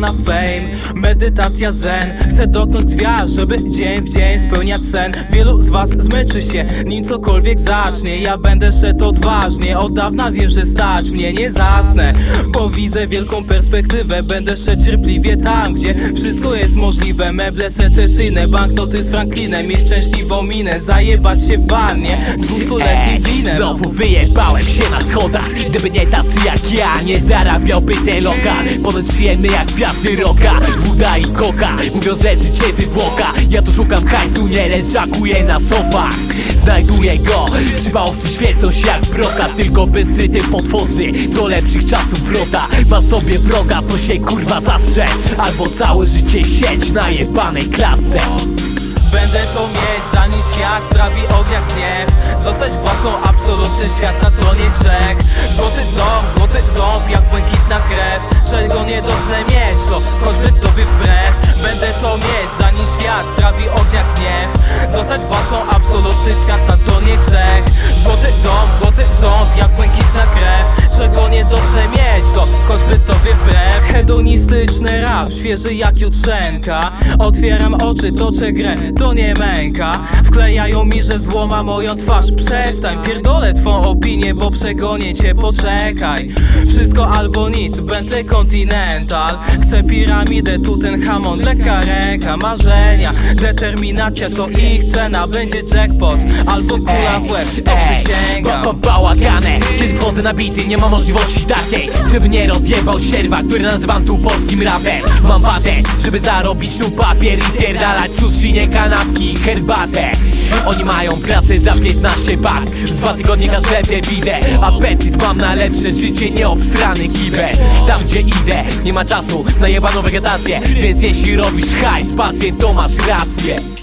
fame. Medytacja zen. Chcę dotknąć gwiazd, żeby dzień w dzień spełniać sen. Wielu z was zmęczy się, nim cokolwiek zacznie. Ja będę szedł odważnie, od dawna wiem, że stać mnie Nie zasnę, bo widzę wielką perspektywę. Będę szedł cierpliwie tam, gdzie wszystko jest możliwe. Meble secesyjne, banknoty z Franklinem Mieć szczęśliwą minę, zajebać się w wannie. Dwustuletnim winem. Znowu wyjebałem się na schodach. Gdyby nie tacy jak ja, nie zarabiałby ten lokal Ponoć żyjemy jak gwiazdy roka Woda i koka, mówią, że życie zwłoka. Ja tu szukam hajsu, nie leżakuję na sofach. Znajduję go, przy bałowcy świecą się jak broka Tylko bystry tym potworzy, do lepszych czasów wrota. Ma sobie wroga, to się kurwa zastrze Albo całe życie sieć na jebanej klatce Będę to mieć, zanim świat strawi ognia gniew Zostać władzą, absolutny świat na tronie grzech Złoty dom, złoty ząb, jak błękitna krew. Czego nie dotknę mieć, to choćby tobie wbrew. Będę to mieć, zanim świat strawi ognia gniew Zostać władzą, absolutny świat na tronie grzech Złoty dom, złoty ząb, jak błękitna krew. Czego nie dotknę mieć, to choćby tobie wbrew Hedonistyczny rap, świeży jak jutrzenka. Otwieram oczy, toczę grę, to nie męka. Wklejają mi, że złoma moją twarz. Przestań, pierdolę twą opinię, bo przegonię cię, poczekaj. Wszystko albo nic, Bentley Continental. Chcę piramidę, Tutenhamon, lekka ręka Marzenia, determinacja to ich cena Będzie jackpot, albo kula w łeb, to przysięgam. Ba, ba, Bałagane, kiedy wchodzę na bity Nie ma możliwości takiej, żeby nie rozjebał sierwa Który nazywam tu polskim rapem. Mam wadę, żeby zarobić tu papier I pierdalać sushi, nie kanapki i herbatę. Oni mają pracę za 15 bak. W dwa tygodnie na sklepie widzę. Apetyt mam na lepsze życie, nie obstrany kibel Tam gdzie idę, nie ma czasu na jebaną wegetację. Więc jeśli robisz hajs, pacjent to masz rację